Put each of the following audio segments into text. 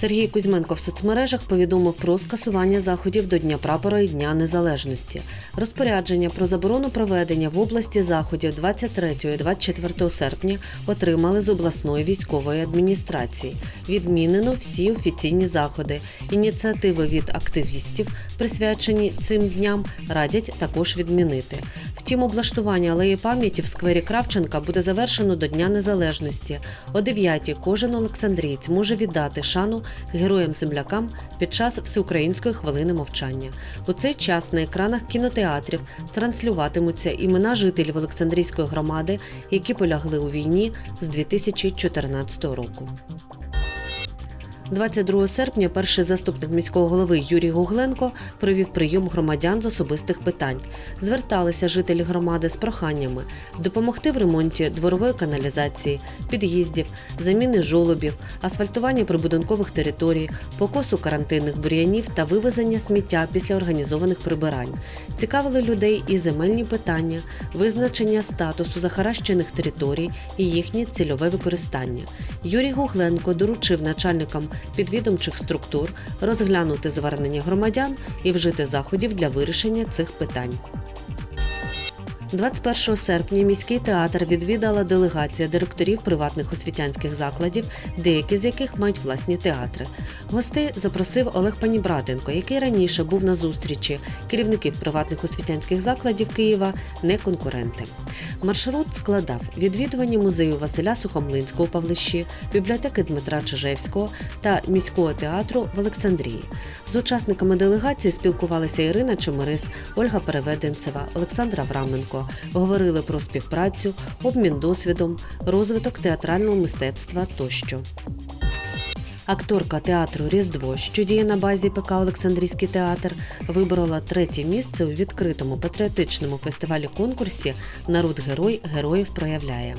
Сергій Кузьменко в соцмережах повідомив про скасування заходів до Дня прапора і Дня Незалежності. Розпорядження про заборону проведення в області заходів 23 і 24 серпня отримали з обласної військової адміністрації. Відмінено всі офіційні заходи. Ініціативи від активістів, присвячені цим дням, радять також відмінити. Втім, облаштування алеї пам'яті в сквері Кравченка буде завершено до Дня Незалежності. О 9 кожен олександрієць може віддати шану героям-землякам під час всеукраїнської хвилини мовчання. У цей час на екранах кінотеатрів транслюватимуться імена жителів Олександрійської громади, які полягли у війні з 2014 року. 22 серпня перший заступник міського голови Юрій Гугленко провів прийом громадян з особистих питань. Зверталися жителі громади з проханнями допомогти в ремонті дворової каналізації, під'їздів, заміни жолобів, асфальтування прибудинкових територій, покосу карантинних бур'янів та вивезення сміття після організованих прибирань. Цікавили людей і земельні питання, визначення статусу захаращених територій і їхнє цільове використання. Юрій Гугленко доручив начальникам підвідомчих структур розглянути звернення громадян і вжити заходів для вирішення цих питань. 21 серпня міський театр відвідала делегація директорів приватних освітянських закладів, деякі з яких мають власні театри. Гостей запросив Олег Панібратенко, який раніше був на зустрічі керівників приватних освітянських закладів Києва, не конкуренти. Маршрут складав відвідування музею Василя Сухомлинського у Павлищі, бібліотеки Дмитра Чижевського та міського театру в Олександрії. З учасниками делегації спілкувалися Ірина Чемерис, Ольга Переведенцева, Олександр Авраменко. Говорили про співпрацю, обмін досвідом, розвиток театрального мистецтва тощо. Акторка театру Різдво, що діє на базі ПК Олександрійський театр, виборола третє місце у відкритому патріотичному фестивалі конкурсі Народ герой героїв проявляє.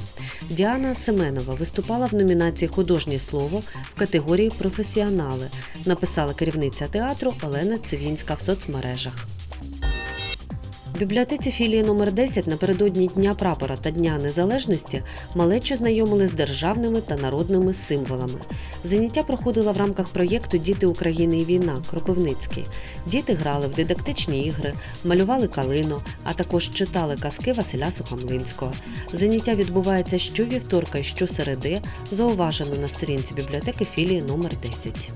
Діана Семенова виступала в номінації Художнє слово в категорії Професіонали. Написала керівниця театру Олена Цивінська в соцмережах. В бібліотеці філії номер 10 напередодні Дня прапора та Дня Незалежності малечу знайомили з державними та народними символами. Заняття проходило в рамках проєкту Діти України і війна Кропивницький. Діти грали в дидактичні ігри, малювали калину, а також читали казки Василя Сухомлинського. Заняття відбувається щовівторка і щосереди, зауважено на сторінці бібліотеки філії номер 10.